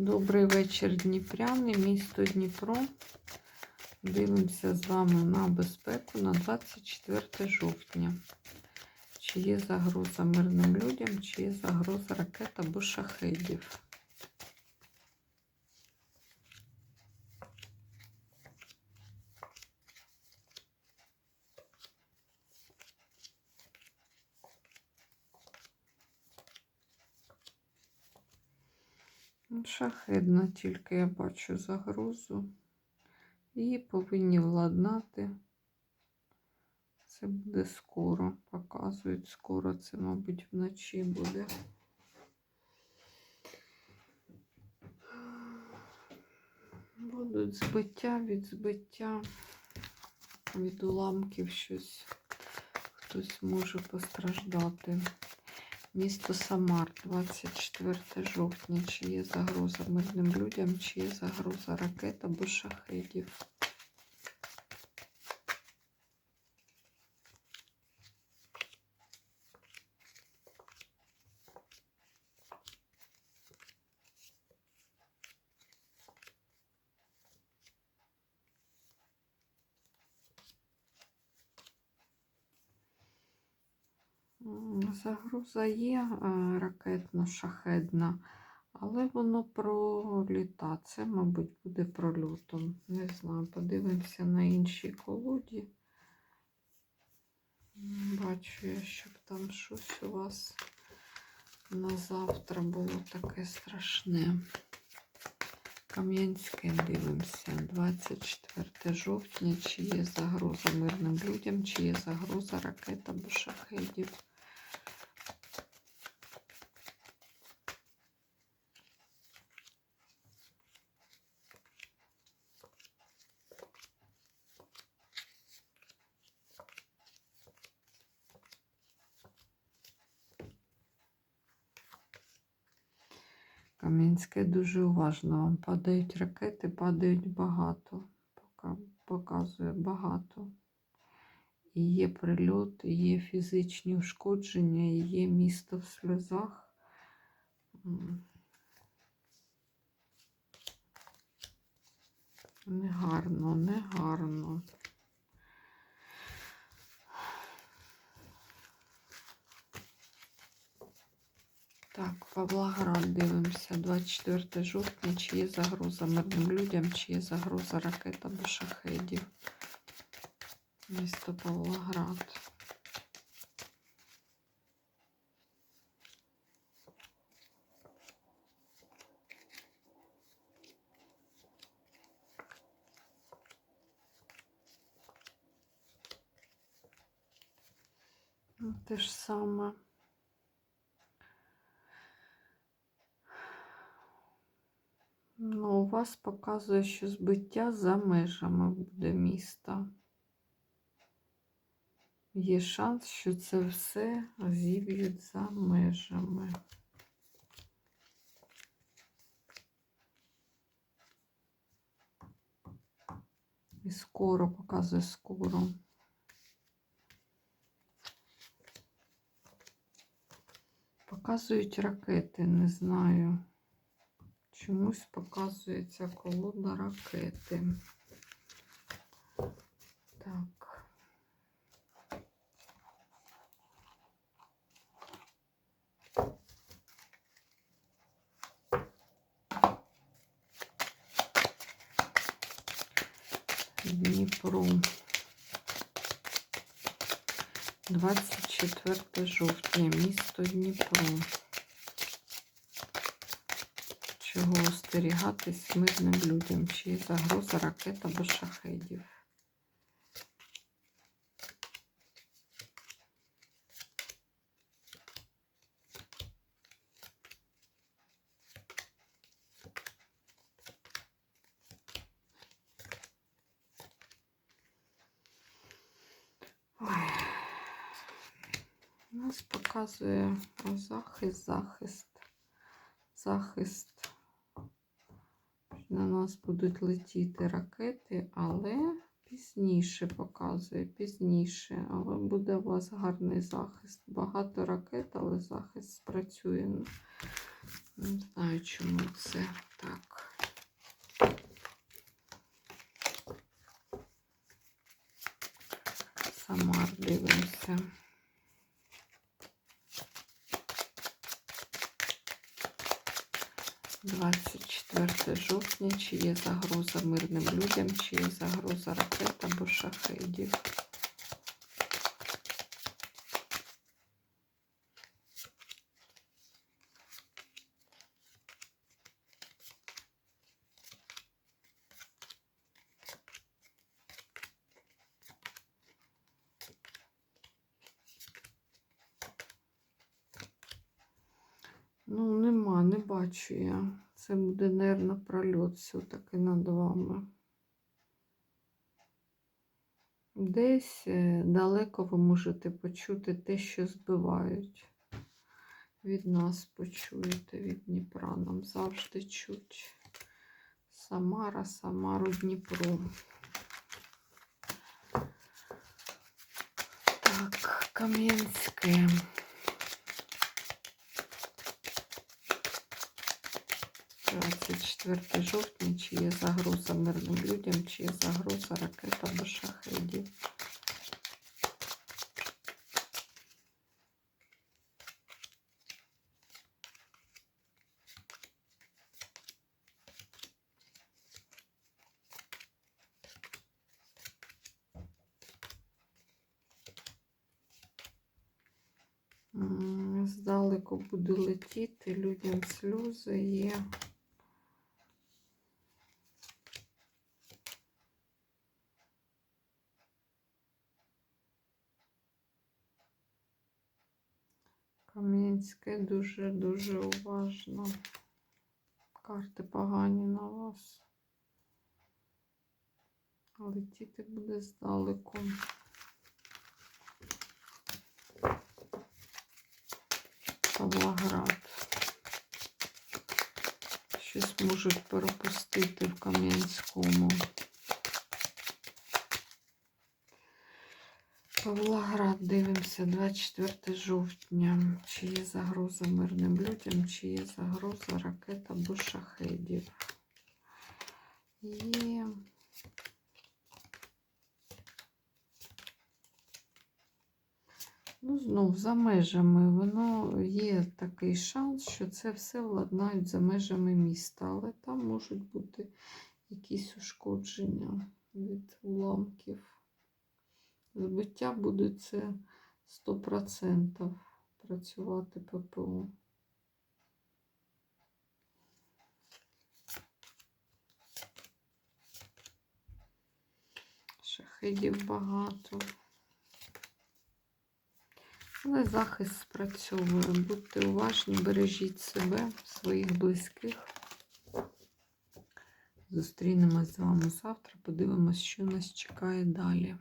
Добрий вечір, Дніпряни, місто Дніпро. Дивимося з вами на безпеку на 24 жовтня. Чи є загроза мирним людям, чи є загроза ракет або шахедів. Шахедна тільки я бачу загрозу. Її повинні владнати. Це буде скоро. Показують скоро. Це, мабуть, вночі буде. Будуть збиття від збиття, від уламків щось. Хтось може постраждати. Місто Самар, 24 жовтня. Чи є загроза мирним людям, чи є загроза ракет або шахедів. М, Загроза є е, ракетно-шахедна, але воно проліта. Це, мабуть, буде прольотом. Не знаю, подивимося на іншій колоді. Бачу я, щоб там щось у вас на завтра було таке страшне. Кам'янське дивимося. 24 жовтня. Чи є загроза мирним людям, чи є загроза ракет або шахедів. Кам'янське дуже уважно. Падають ракети, падають багато. Показує багато. І є прильот, є фізичні ушкодження, є місто в сльозах. Негарно, негарно. Так, Павлоград дивимося. 24 жовтня. Чи є загроза мирним людям, чи є загроза ракет або шахедів. Місто Павлоград. Ну, Те ж саме. Ну, у вас показує, що збиття за межами буде міста. Є шанс, що це все зіб'ють за межами. І скоро показує скоро. Показують ракети, не знаю. Чомусь показується колода ракети. Так. Дніпро. 24 жовтня, місто Дніпро. Чого остерігатись мирним людям? Чи загроза ракет або шахедів? Нас показує захист, захист, захист. На нас будуть летіти ракети, але пізніше показує, пізніше. Але буде у вас гарний захист. Багато ракет, але захист спрацює. Не знаю, чому це так. 24 жовтня, чи є загроза мирним людям, чи є загроза ракет або шахедів. Не бачу я. Це буде, нервно, прольот все-таки над вами. Десь е, далеко ви можете почути те, що збивають. Від нас почуєте, від Дніпра нам завжди чуть. Самара, Самару, Дніпро. Так, Кам'янське. Двадцять четверте жовтня, чи є загроза мирним людям, чи є загроза ракет або шахедів. Здалеку буде летіти, людям сльози є. Кам'янське дуже-дуже уважно. Карти погані на вас. Летіти буде здалеку. Павлоград. Щось можуть пропустити в Кам'янському. Павлоград дивимося 24 жовтня. Чи є загроза мирним людям, чи є загроза ракет або шахедів. Є. Ну, знов за межами. Воно є такий шанс, що це все владнають за межами міста, але там можуть бути якісь ушкодження від уламків. Збиття буде це 100% працювати ППО. Шахедів багато. Але захист спрацьовує. Будьте уважні, бережіть себе, своїх близьких. Зустрінемось з вами завтра. Подивимось, що нас чекає далі.